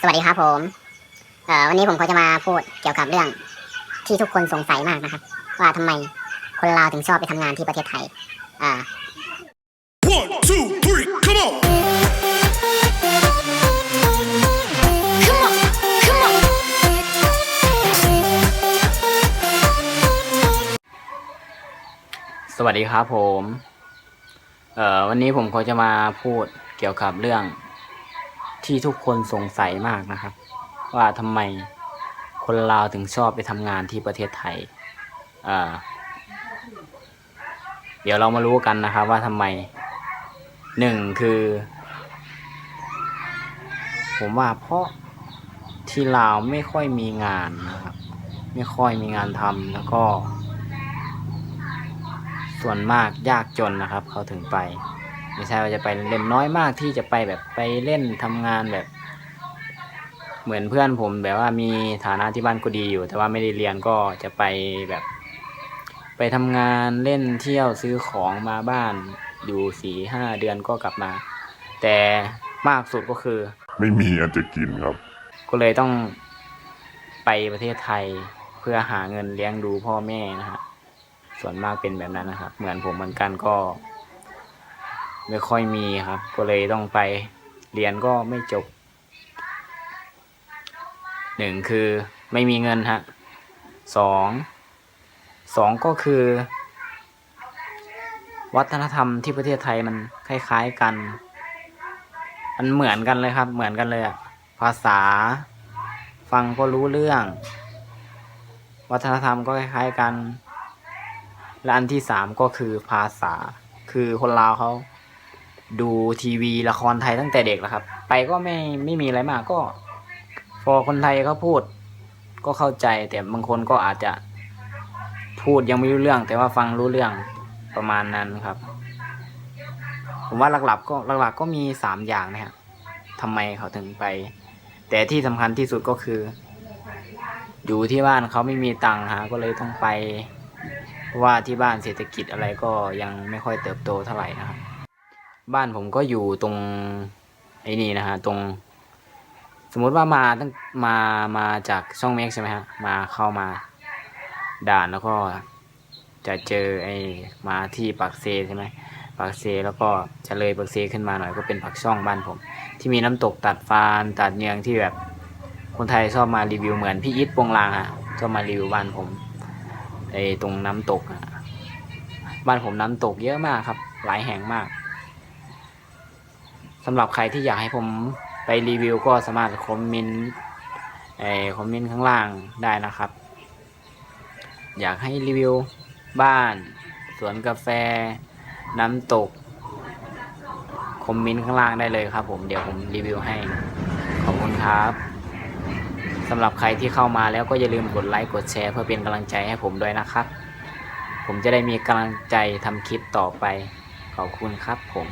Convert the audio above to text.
สวัสดีครับผมเอ่อวันนี้ผมก็จะมาพูดเกี่ยวกับเรื่องที่ทุกคนสงสัยมากนะครับ ว่าทำไมคนลาวถึงชอบไปทำงานที่ประเทศไทย อ่า One, two, three, come on! Come on, come on. สวัสดีครับผม เอ่อวันนี้ผมก็จะมาพูดเกี่ยวกับเรื่อง ที่ทุกคนสงสัยมากนะครับ ว่าทำไมคนลาวถึงชอบไปทำงานที่ประเทศไทยเดี๋ยวเรามารู้กันนะครับ ว่าทำไมหนึ่งคือ ผมว่าเพราะที่ลาวไม่ค่อยมีงานนะครับ ไม่ค่อยมีงานทำแล้วก็ ส่วนมากยากจนนะครับ เขาถึงไป ไม่ใช่ว่าจะไปเล่นน้อยมากที่จะไปแบบไปเล่นทำงานแบบ เหมือนเพื่อนผมแบบว่ามีฐานะที่บ้านก็ดีอยู่ แต่ว่าไม่ได้เรียนก็จะไปแบบ ไปทำงานเล่นเที่ยวซื้อของมาบ้านอยู่สี่ห้าเดือนก็กลับมา แต่มากสุดก็คือ ไม่มีอันจะกินครับ ก็เลยต้องไปประเทศไทยเพื่อหาเงินเลี้ยงดูพ่อแม่นะฮะส่วนมากเป็นแบบนั้นนะครับ เหมือนผมเหมือนกันก็ ไม่ค่อยมีครับ ก็เลยต้องไปเรียนก็ไม่จบหนึ่งคือไม่มีเงินฮะสองสองก็คือ วัฒนธรรมที่ประเทศไทยมันคล้ายๆกัน มันเหมือนกันเลยครับ เหมือนกันเลยอะภาษา ฟังก็รู้เรื่อง วัฒนธรรมก็คล้ายๆกัน และอันที่สามก็คือภาษา คือคนลาวเขา ดูทีวีละครไทยตั้งแต่เด็กแล้วครับ ไปก็ไม่ไม่มีอะไรมากก็ พอคนไทยเขาพูด ก็เข้าใจแต่บางคนก็อาจจะพูดยังไม่รู้เรื่อง แต่ว่าฟังรู้เรื่องประมาณนั้นครับ ผมว่าหลักๆก็หลักๆก็มีสามอย่างนะครับทำไมเขาถึงไป แต่ที่สำคัญที่สุดก็คือ อยู่ที่บ้านเขาไม่มีตังค์ฮะก็เลยต้องไปเพราะว่าที่บ้านเศรษฐกิจอะไรก็ยังไม่ค่อยเติบโตเท่าไหร่นะครับ บ้านผมก็อยู่ตรงไอ้นี่นะฮะตรง สมมุติว่ามาตั้งมามาจากช่องเมกใช่ไหมฮะมาเข้ามาด่านแล้วก็จะเจอไอ้มาที่ปากเซใช่ไหมปากเซแล้วก็จะเลยปากเซขึ้นมาหน่อยก็เป็นปากช่องบ้านผม ที่มีน้ำตกตัดฟานตัดเนียงที่แบบคนไทยชอบมารีวิวเหมือนพี่อิทปงลางฮะชอบมารีวิวบ้านผมไอ้ตรงน้ำตกอะบ้านผมน้ำตกเยอะมากครับ หลายแห่งมาก สำหรับใครที่อยากให้ผมไปรีวิวก็สามารถคอมเมนต์ไอคอมเมนต์ข้างล่างได้นะครับ อยากให้รีวิวบ้าน สวนกาแฟ น้ำตก คอมเมนต์ข้างล่างได้เลยครับ ผมเดี๋ยวผมรีวิวให้ ขอบคุณครับสำหรับใครที่เข้ามาแล้วก็อย่าลืมกดไลค์กดแชร์เพื่อเป็นกำลังใจให้ผมด้วยนะครับ ผมจะได้มีกำลังใจทำคลิปต่อไป ขอบคุณครับผม